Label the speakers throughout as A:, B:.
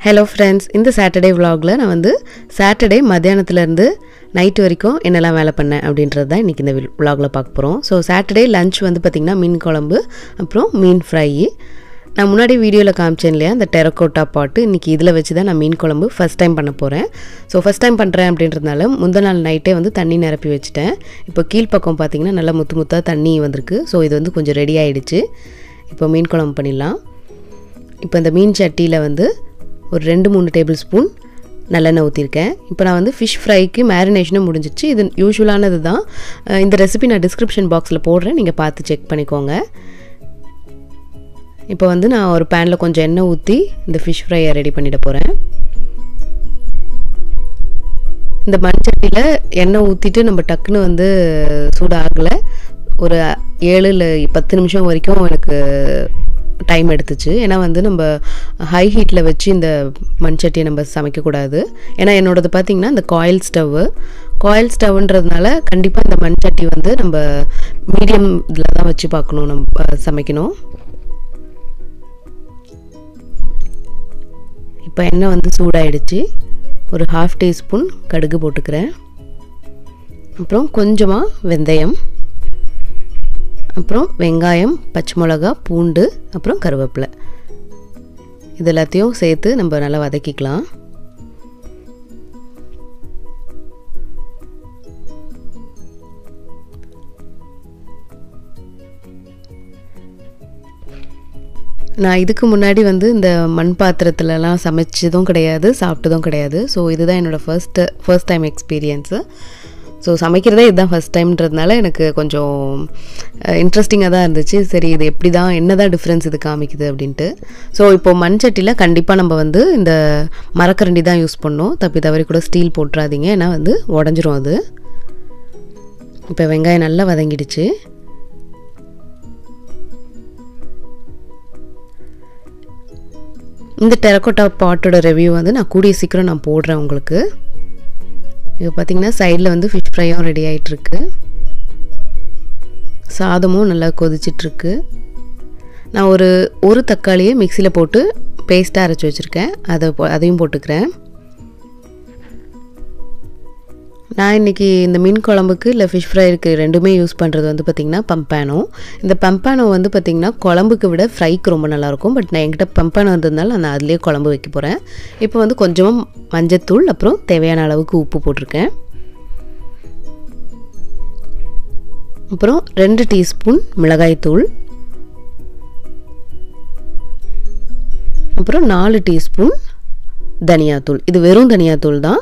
A: Hello friends இந்த Saturday விலாகில் நான் வந்து சாட்டர்டே மத்தியானத்துலேருந்து நைட்டு வரைக்கும் என்னெல்லாம் வேலை பண்ணேன் அப்படின்றது தான் இன்றைக்கி இந்த விலாகில் பார்க்க போகிறோம் ஸோ சாட்டர்டே லஞ்ச் வந்து பார்த்திங்கன்னா மீன் குழம்பு அப்புறம் மீன் ஃப்ரை நான் முன்னாடி வீடியோவில் காமிச்சேன் இல்லையா அந்த டெரக்கோட்டா பாட்டு இன்றைக்கி இதில் வச்சு தான் நான் மீன் குழம்பு ஃபஸ்ட் டைம் பண்ண போகிறேன் ஸோ ஃபஸ்ட் டைம் பண்ணுறேன் அப்படின்றதுனால முந்தின நாள் நைட்டே வந்து தண்ணி நிரப்பி வச்சுட்டேன். இப்போ கீழ்ப்பக்கம் பார்த்திங்கன்னா நல்லா முத்து முத்தாக தண்ணி வந்திருக்கு. ஸோ இது வந்து கொஞ்சம் ரெடி ஆகிடுச்சு இப்போ மீன் குழம்பு பண்ணிடலாம். இப்போ இந்த மீன் சட்டியில் வந்து ஒரு ரெண்டு மூணு டேபிள் ஸ்பூன் நல்லெண்ணெய் ஊற்றிருக்கேன் இப்போ நான் வந்து ஃபிஷ் ஃப்ரைக்கு மேரினேஷனும் முடிஞ்சிச்சு. இது யூஸ்வலானது தான். இந்த ரெசிபி நான் டிஸ்கிரிப்ஷன் பாக்ஸில் போடுறேன். நீங்கள் பார்த்து செக் பண்ணிக்கோங்க. இப்போ வந்து நான் ஒரு பேனில் கொஞ்சம் எண்ணெய் ஊற்றி இந்த ஃபிஷ் ஃப்ரையை ரெடி பண்ணிட போகிறேன் இந்த மண்சட்டியில் எண்ணெய் ஊற்றிட்டு நம்ம டக்குன்னு வந்து சூடாகலை. ஒரு ஏழு இல்லை பத்து நிமிஷம் வரைக்கும் எனக்கு டைம் எடுத்துச்சு. ஏன்னா வந்து நம்ம ஹை ஹீட்டில் வச்சு இந்த மண்சட்டியை நம்ம சமைக்கக்கூடாது. ஏன்னா என்னோடது பார்த்திங்கன்னா இந்த காயில் ஸ்டவ்வு காயில் ஸ்டவ்ன்றதுனால கண்டிப்பாக இந்த மண்சட்டி வந்து நம்ம மீடியம் இதில் தான் வச்சு பார்க்கணும் நம்ம சமைக்கணும். இப்போ எண்ணெய் வந்து சூடாயிடுச்சு. ஒரு ஹாஃப் டீஸ்பூன் கடுகு போட்டுக்கிறேன். அப்புறம் கொஞ்சமாக வெந்தயம். அப்புறம் வெங்காயம் பச்சை மிளகா பூண்டு அப்புறம் கருவேப்பிலை. இது எல்லாத்தையும் சேர்த்து நம்ம நல்லா வதக்கிக்கலாம். நான் இதுக்கு முன்னாடி வந்து இந்த மண் பாத்திரத்துலலாம் சமைச்சதும் கிடையாது சாப்பிட்டதும் கிடையாது. ஸோ இதுதான் என்னோடய first first time experience so சமைக்கிறதே இதுதான் ஃபஸ்ட் டைம்ன்றதுனால எனக்கு கொஞ்சம் இன்ட்ரெஸ்டிங்காக தான் இருந்துச்சு. சரி இது எப்படி தான் என்ன தான் டிஃப்ரென்ஸ் இது காமிக்குது அப்படின்ட்டு. ஸோ இப்போ மண் சட்டியில் கண்டிப்பாக நம்ம வந்து இந்த மரக்கரண்டி தான் யூஸ் பண்ணோம். தப்பி தவறி கூட ஸ்டீல் போட்டுறாதீங்க. ஏன்னா வந்து உடஞ்சிரும் அது. இப்போ வெங்காயம் நல்லா வதங்கிடுச்சு. இந்த டெரக்கோட்டா பாட்டோட ரிவ்யூ வந்து நான் கூடிய சீக்கிரம் நான் போடுறேன் உங்களுக்கு. இப்போ பார்த்தீங்கன்னா சைடில் வந்து ஃபிஷ் ஃப்ரையும் ரெடி ஆகிட்டுருக்கு சாதமும் நல்லா கொதிச்சிட்ருக்கு நான் ஒரு ஒரு தக்காளியை மிக்சியில் போட்டு பேஸ்ட்டாக அரைச்சி வச்சுருக்கேன். அதை போ- அதையும் போட்டுக்கிறேன். நான் இன்றைக்கி இந்த மீன் குழம்புக்கு இல்லை ஃபிஷ் ஃப்ரைக்கு ரெண்டுமே யூஸ் பண்ணுறது வந்து பார்த்திங்கன்னா பம்பானோ இந்த பம்பானோ வந்து பார்த்திங்கன்னா குழம்புக்கு விட ஃப்ரைக்கு ரொம்ப நல்லாயிருக்கும். பட் நான் என்கிட்ட பம்பானோ இருந்ததுனால நான் அதுலேயே குழம்பு வைக்க போகிறேன் இப்போ வந்து கொஞ்சமாக மஞ்சத்தூள் அப்புறம் தேவையான அளவுக்கு உப்பு போட்டிருக்கேன். அப்புறம் ரெண்டு டீஸ்பூன் மிளகாய்த்தூள். அப்புறம் நாலு டீஸ்பூன் தனியாத்தூள். இது வெறும் தனியாத்தூள் தான்.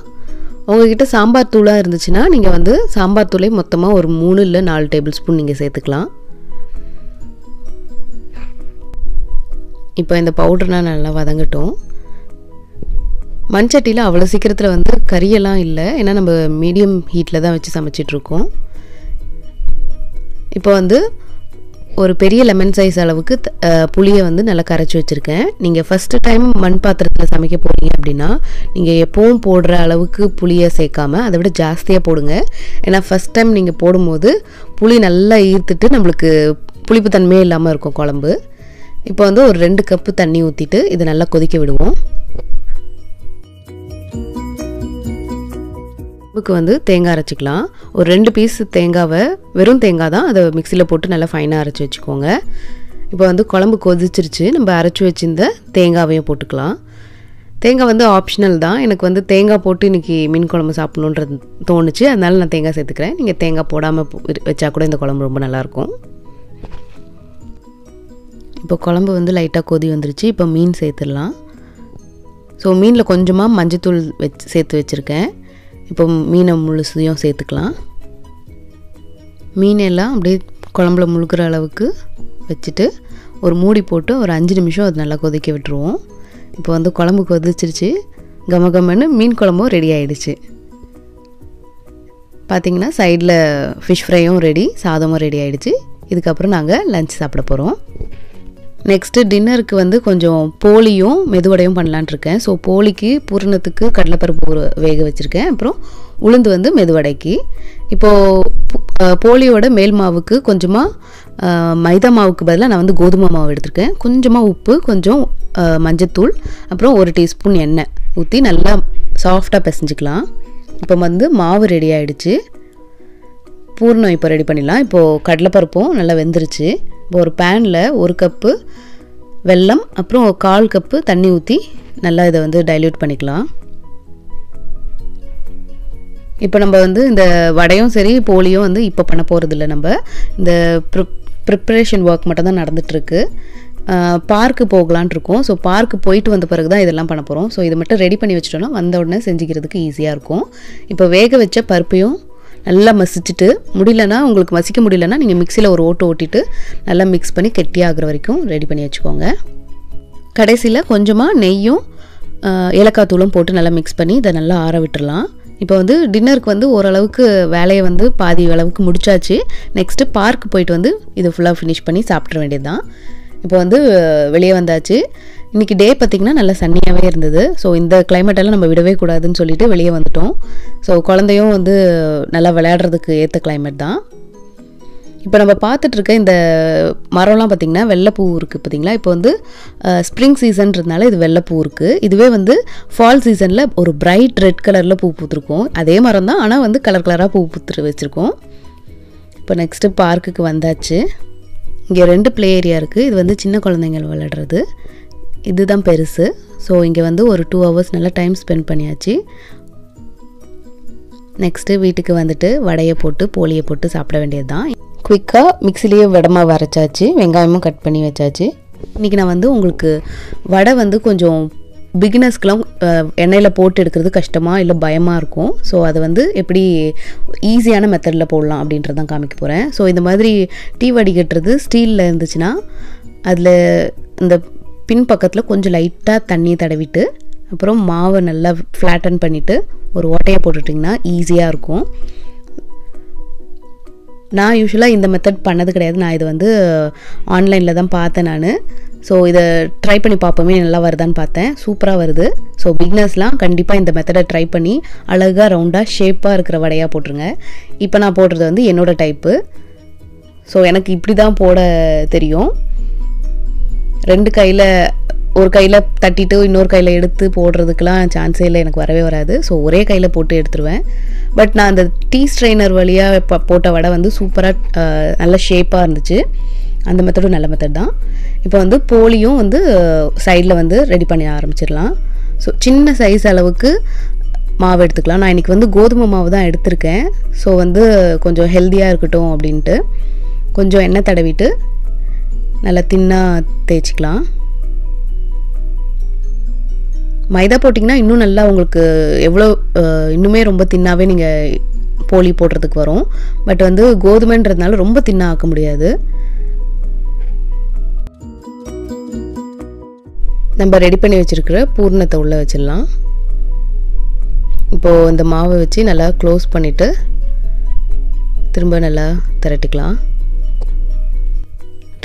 A: உங்ககிட்ட சாம்பார் தூளாக இருந்துச்சுன்னா நீங்கள் வந்து சாம்பார் தூளை மொத்தமாக ஒரு மூணு இல்லை நாலு டேபிள் ஸ்பூன் நீங்கள் சேர்த்துக்கலாம். இப்போ இந்த பவுடர்லாம் நல்லா வதங்கட்டும். மண்சட்டியில் அவ்வளோ சீக்கிரத்தில் வந்து கறியெல்லாம் இல்லை. ஏன்னா நம்ம மீடியம் ஹீட்டில் தான் வச்சு சமைச்சிட்ருக்கோம் இப்போ வந்து ஒரு பெரிய லெமன் சைஸ் அளவுக்கு புளியை வந்து நல்லா கரைச்சி வச்சுருக்கேன். நீங்கள் ஃபஸ்ட்டு டைம் மண் பாத்திரத்தில் சமைக்க போகிறீங்க அப்படின்னா நீங்கள் எப்போவும் போடுற அளவுக்கு புளியை சேர்க்காம அதை விட ஜாஸ்தியாக போடுங்க. ஏன்னா ஃபஸ்ட் டைம் நீங்கள் போடும்போது புளி நல்லா ஈர்த்துட்டு நம்மளுக்கு புளிப்பு தன்மையே இல்லாமல் இருக்கும் குழம்பு. இப்போ வந்து ஒரு ரெண்டு கப்பு தண்ணி ஊற்றிட்டு இதை நல்லா கொதிக்க விடுவோம். குழம்புக்கு வந்து தேங்காய் அரைச்சிக்கலாம். ஒரு ரெண்டு பீஸ் தேங்காவை வெறும் தேங்காய் தான் அதை மிக்சியில் போட்டு நல்லா ஃபைனாக அரைச்சி வச்சுக்கோங்க. இப்போ வந்து குழம்பு கொதிச்சிருச்சு. நம்ம அரைச்சி வச்சிருந்த தேங்காவையும் போட்டுக்கலாம். தேங்காய் வந்து ஆப்ஷனல் தான். எனக்கு வந்து தேங்காய் போட்டு இன்றைக்கி மீன் குழம்பு சாப்பிட்ணுன்றது தோணுச்சு. அதனால் நான் தேங்காய் சேர்த்துக்கிறேன். நீங்கள் தேங்காய் போடாமல் வச்சா கூட இந்த குழம்பு ரொம்ப நல்லாயிருக்கும். இப்போ குழம்பு வந்து லைட்டாக கொதி வந்துருச்சு. இப்போ மீன் சேர்த்துடலாம். ஸோ மீனில் கொஞ்சமாக மஞ்சத்தூள் வச்சு சேர்த்து வச்சுருக்கேன். இப்போ மீனை முழுசையும் சேர்த்துக்கலாம். மீனெல்லாம் அப்படியே குழம்புல முழுக்கிற அளவுக்கு வச்சுட்டு ஒரு மூடி போட்டு ஒரு அஞ்சு நிமிஷம் அது நல்லா கொதிக்க விட்டுருவோம். இப்போ வந்து குழம்பு கொதிச்சிருச்சு. கம கமன்னு மீன் குழம்பும் ரெடி ஆயிடுச்சு. பார்த்தீங்கன்னா சைடில் ஃபிஷ் ஃப்ரையும் ரெடி சாதமும் ரெடி ஆகிடுச்சு இதுக்கப்புறம் நாங்கள் லஞ்ச் சாப்பிட போகிறோம் நெக்ஸ்ட்டு டின்னருக்கு வந்து கொஞ்சம் போலியும் மெதுவடையும் பண்ணலான்னு இருக்கேன். ஸோ போலிக்கு பூரணத்துக்கு கடலைப்பருப்பு வேக வச்சுருக்கேன். அப்புறம் உளுந்து வந்து மெதுவடைக்கு. இப்போது போலியோட மேல் மாவுக்கு கொஞ்சமாக மைதா மாவுக்கு பதிலாக நான் வந்து கோதுமை மாவு எடுத்திருக்கேன். கொஞ்சமாக உப்பு கொஞ்சம் மஞ்சத்தூள் அப்புறம் ஒரு டீஸ்பூன் எண்ணெய் ஊற்றி நல்லா சாஃப்டாக பிசைஞ்சிக்கலாம். இப்போ வந்து மாவு ரெடி ஆகிடுச்சு பூர்ணம் இப்போ ரெடி பண்ணிடலாம். இப்போது கடலைப்பருப்பும் நல்லா வெந்துருச்சு. இப்போ ஒரு பேனில் ஒரு கப்பு வெல்லம் அப்புறம் கால் கப்பு தண்ணி ஊற்றி நல்லா இதை வந்து டைல்யூட் பண்ணிக்கலாம். இப்போ நம்ம வந்து இந்த வடையும் சரி போலியும் வந்து இப்போ பண்ண போகிறதில்ல நம்ம. இந்த ப்ரிப்ரேஷன் ஒர்க் மட்டும் தான் நடந்துகிட்ருக்கு பார்க்கு போகலான் இருக்கோம். ஸோ பார்க்கு போயிட்டு வந்த பிறகு தான் இதெல்லாம் பண்ண போகிறோம் ஸோ இதை மட்டும் ரெடி பண்ணி வச்சிட்டோம்னா வந்த உடனே செஞ்சுக்கிறதுக்கு ஈஸியாக இருக்கும். இப்போ வேக வச்ச பருப்பையும் நல்லா மசிச்சுட்டு முடியலன்னா உங்களுக்கு மசிக்க முடியலன்னா நீங்கள் மிக்சியில் ஒரு ஓட்டு ஓட்டிட்டு நல்லா மிக்ஸ் பண்ணி கெட்டியாகிற வரைக்கும் ரெடி பண்ணி வச்சுக்கோங்க. கடைசியில் கொஞ்சமாக நெய்யும் ஏலக்காய் தூளும் போட்டு நல்லா மிக்ஸ் பண்ணி இதை நல்லா ஆற விட்டுடலாம் இப்போ வந்து டின்னருக்கு வந்து ஓரளவுக்கு வேலையை வந்து பாதி அளவுக்கு முடிச்சாச்சு. நெக்ஸ்ட்டு பார்க் போயிட்டு வந்து இது ஃபுல்லாக ஃபினிஷ் பண்ணி சாப்பிட்ற வேண்டியது தான் இப்போ வந்து வெளியே வந்தாச்சு. இன்றைக்கி டே பார்த்திங்கன்னா நல்லா சன்னியாகவே இருந்தது. ஸோ இந்த கிளைமேட்டெல்லாம் நம்ம விடவே கூடாதுன்னு சொல்லிட்டு வெளியே வந்துட்டோம். ஸோ குழந்தையும் வந்து நல்லா விளையாடுறதுக்கு ஏற்ற கிளைமேட் தான். இப்போ நம்ம பார்த்துட்ருக்க இந்த மரம்லாம் பார்த்திங்கன்னா வெள்ளைப்பூ இருக்குது பார்த்திங்களா? இப்போ வந்து ஸ்ப்ரிங் சீசன்றதுனால இது வெள்ளைப்பூ இருக்குது இதுவே வந்து ஃபால் சீசனில் ஒரு பிரைட் ரெட் கலரில் பூ பூத்துருக்கும். அதே மரம் தான் ஆனால் வந்து கலர் கலராக பூ பூத்து வச்சுருக்கோம். இப்போ நெக்ஸ்ட்டு பார்க்குக்கு வந்தாச்சு. இங்கே ரெண்டு ப்ளே ஏரியா இருக்குது இது வந்து சின்ன குழந்தைங்கள் விளையாடுறது. இதுதான் பெருசு. ஸோ இங்கே வந்து ஒரு டூ ஹவர்ஸ் நல்லா டைம் ஸ்பெண்ட் பண்ணியாச்சு. நெக்ஸ்ட்டு வீட்டுக்கு வந்துட்டு வடையை போட்டு போலியை போட்டு சாப்பிட வேண்டியது தான் குயிக்காக மிக்சிலேயே வடமா வரைச்சாச்சு வெங்காயமும் கட் பண்ணி வச்சாச்சு. இன்றைக்கி நான் வந்து உங்களுக்கு வடை வந்து கொஞ்சம் பிகினர்ஸ்க்கெலாம் எண்ணெயில் போட்டு எடுக்கிறது கஷ்டமாக இல்லை பயமாக இருக்கும். ஸோ அதை வந்து எப்படி ஈஸியான மெத்தடில் போடலாம் அப்படின்றது தான் காமிக்க போகிறேன் ஸோ இந்த மாதிரி டீ வடிகட்டுறது ஸ்டீலில் இருந்துச்சுன்னா அதில் இந்த பின் பக்கத்தில் கொஞ்சம் லைட்டாக தண்ணி தடவிட்டு அப்புறம் மாவை நல்லா ஃப்ளாட்டன் பண்ணிவிட்டு ஒரு ஓட்டையை போட்டுட்டிங்கன்னா ஈஸியாக இருக்கும். நான் யூஸ்வலாக இந்த மெத்தட் பண்ணது கிடையாது. நான் இது வந்து ஆன்லைனில் தான் பார்த்தேன் நான். ஸோ இதை ட்ரை பண்ணி பார்ப்போமே நல்லா வருதான்னு பார்த்தேன். சூப்பராக வருது. ஸோ பிக்னஸ்லாம் கண்டிப்பாக இந்த மெத்தடை ட்ரை பண்ணி அழகாக ரவுண்டாக ஷேப்பாக இருக்கிற வடையாக போட்டுருங்க. இப்போ நான் போடுறது வந்து என்னோடய டைப்பு ஸோ எனக்கு இப்படி தான் போட தெரியும். ரெண்டு கையில் ஒரு கையில் தட்டிட்டு இன்னொரு கையில் எடுத்து போடுறதுக்கெலாம் சான்ஸே இல்லை. எனக்கு வரவே வராது. ஸோ ஒரே கையில் போட்டு எடுத்துருவேன். பட் நான் அந்த டீ ஸ்ட்ரெயினர் வழியாக இப்போ போட்ட வடை வந்து சூப்பராக நல்ல ஷேப்பாக இருந்துச்சு. அந்த மெத்தடும் நல்ல மெத்தட் தான். இப்போ வந்து போலியும் வந்து சைடில் வந்து ரெடி பண்ணி ஆரம்பிச்சிடலாம். ஸோ சின்ன சைஸ் அளவுக்கு மாவு எடுத்துக்கலாம். நான் இன்றைக்கி வந்து கோதுமை மாவு தான் எடுத்திருக்கேன். ஸோ வந்து கொஞ்சம் ஹெல்த்தியாக இருக்கட்டும் அப்படின்ட்டு கொஞ்சம் எண்ணெய் தடவிட்டு நல்லா தின்னாக தேய்ச்சிக்கலாம். மைதா போட்டிங்கன்னா இன்னும் நல்லா உங்களுக்கு எவ்வளோ இன்னுமே ரொம்ப தின்னாவே நீங்கள் போலி போடுறதுக்கு வரும். பட் வந்து கோதுமைன்றதுனால ரொம்ப தின்னாக ஆக்க முடியாது. நம்ம ரெடி பண்ணி வச்சுருக்கிற பூர்ணத்தை உள்ளே வச்சிடலாம். இப்போது இந்த மாவை வச்சு நல்லா க்ளோஸ் பண்ணிவிட்டு திரும்ப நல்லா திரட்டிக்கலாம்.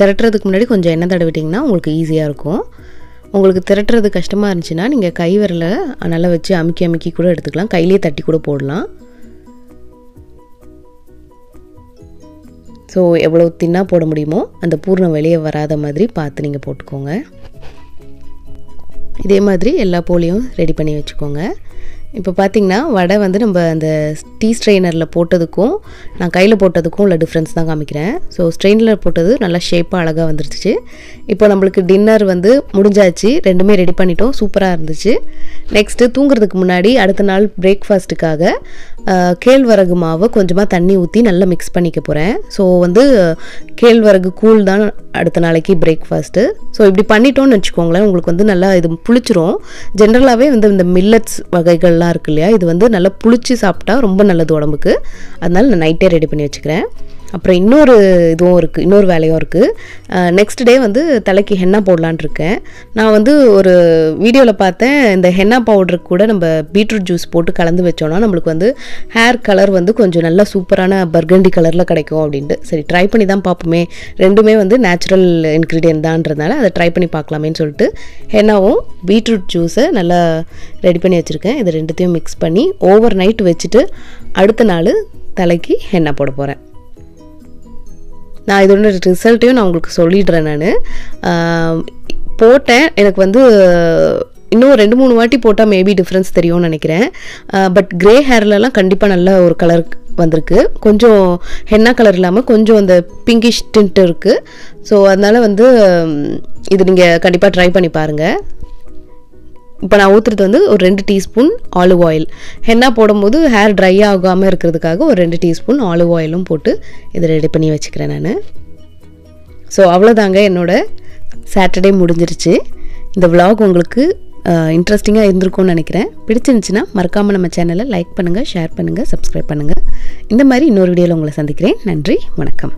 A: திரட்டுறதுக்கு முன்னாடி கொஞ்சம் எண்ணெய் தடவிட்டிங்கன்னா உங்களுக்கு ஈஸியாக இருக்கும். உங்களுக்கு திரட்டுறது கஷ்டமாக இருந்துச்சுன்னா நீங்கள் கை விரலை நல்லா வச்சு அமுக்கி அமுக்கி கூட எடுத்துக்கலாம். கையிலேயே தட்டி கூட போடலாம். ஸோ எவ்வளோ தின்னாக போட முடியுமோ அந்த பூர்ணம் வெளியே வராத மாதிரி பார்த்து நீங்கள் போட்டுக்கோங்க. இதே மாதிரி எல்லா போலியும் ரெடி பண்ணி வச்சுக்கோங்க. இப்போ பார்த்தீங்கன்னா வடை வந்து நம்ம அந்த டீ ஸ்ட்ரெயினரில் போட்டதுக்கும் நான் கையில் போட்டதுக்கும் உள்ள டிஃப்ரென்ஸ் தான் காமிக்கிறேன். ஸோ ஸ்ட்ரெயினில் போட்டது நல்லா ஷேப்பாக அழகாக வந்துருச்சு இப்போ நம்மளுக்கு டின்னர் வந்து முடிஞ்சாச்சு. ரெண்டுமே ரெடி பண்ணிட்டோம். சூப்பராக இருந்துச்சு. நெக்ஸ்ட்டு தூங்குறதுக்கு முன்னாடி அடுத்த நாள் பிரேக்ஃபாஸ்ட்டுக்காக கேழ்வரகு மாவை கொஞ்சமாக தண்ணி ஊற்றி நல்லா மிக்ஸ் பண்ணிக்க போகிறேன் ஸோ வந்து கேழ்வரகு கூழ் தான் அடுத்த நாளைக்கு பிரேக்ஃபாஸ்ட்டு ஸோ இப்படி பண்ணிட்டோம்னு வச்சுக்கோங்களேன் உங்களுக்கு வந்து நல்லா இது புளிச்சிரும். ஜென்ரலாகவே வந்து இந்த மில்லட்ஸ் வகைகள் நல்லா இருக்கு இல்லையா? இது வந்து நல்லா புளிச்சு சாப்பிட்டா ரொம்ப நல்லது உடம்புக்கு. அதனால நான் நைட்டே ரெடி பண்ணி வச்சுக்கிறேன். அப்புறம் இன்னொரு இதுவும் இருக்குது இன்னொரு வேலையும் இருக்குது நெக்ஸ்ட் டே வந்து தலைக்கு ஹென்னா போடலான்னு இருக்கேன். நான் வந்து ஒரு வீடியோவில் பார்த்தேன் இந்த ஹென்னா பவுடருக்கு கூட நம்ம பீட்ரூட் ஜூஸ் போட்டு கலந்து வச்சோம்னா நம்மளுக்கு வந்து ஹேர் கலர் வந்து கொஞ்சம் நல்லா சூப்பரான பர்கண்டி கலரில் கிடைக்கும் அப்படின்ட்டு. சரி ட்ரை பண்ணி தான் பார்ப்போமே. ரெண்டுமே வந்து நேச்சுரல் இன்க்ரீடியன்ட் தான்றதுனால அதை ட்ரை பண்ணி பார்க்கலாமேன்னு சொல்லிட்டு ஹென்னாவும் பீட்ரூட் ஜூஸை நல்லா ரெடி பண்ணி வச்சுருக்கேன். இது ரெண்டுத்தையும் மிக்ஸ் பண்ணி ஓவர் நைட் வச்சுட்டு அடுத்த நாள் தலைக்கு ஹென்னா போட போகிறேன் நான் இதோட ரிசல்ட்டையும் நான் உங்களுக்கு சொல்லிடுறேன் நான். போட்டேன். எனக்கு வந்து இன்னும் ரெண்டு மூணு வாட்டி போட்டால் மேபி டிஃப்ரென்ஸ் தெரியும்னு நினைக்கிறேன். பட் க்ரே ஹேர்லலாம் கண்டிப்பாக நல்ல ஒரு கலர் வந்திருக்கு. கொஞ்சம் ஹென்னா கலர் இல்லாமல் கொஞ்சம் அந்த பிங்கிஷ் டிண்ட் இருக்குது ஸோ அதனால் வந்து இது நீங்கள் கண்டிப்பாக ட்ரை பண்ணி பாருங்கள் இப்போ நான் ஊற்றுறது வந்து ஒரு ரெண்டு டீஸ்பூன் ஆலிவ் ஆயில். ஹென்னா போடும்போது ஹேர் ட்ரை ஆகாமல் இருக்கிறதுக்காக ஒரு ரெண்டு டீஸ்பூன் ஆலிவ் ஆயிலும் போட்டு இதை ரெடி பண்ணி வச்சுக்கிறேன் நான். ஸோ அவ்வளோதாங்க என்னோட சாட்டர்டே முடிஞ்சிருச்சு. இந்த விலாக் உங்களுக்கு இன்ட்ரெஸ்டிங்காக இருந்திருக்கும்னு நினைக்கிறேன். பிடிச்சிருந்துச்சின்னா மறக்காமல் நம்ம சேனலை லைக் பண்ணுங்கள் ஷேர் பண்ணுங்கள் சப்ஸ்கிரைப் பண்ணுங்கள் இந்த மாதிரி இன்னொரு வீடியோவில் உங்களை சந்திக்கிறேன். நன்றி வணக்கம்.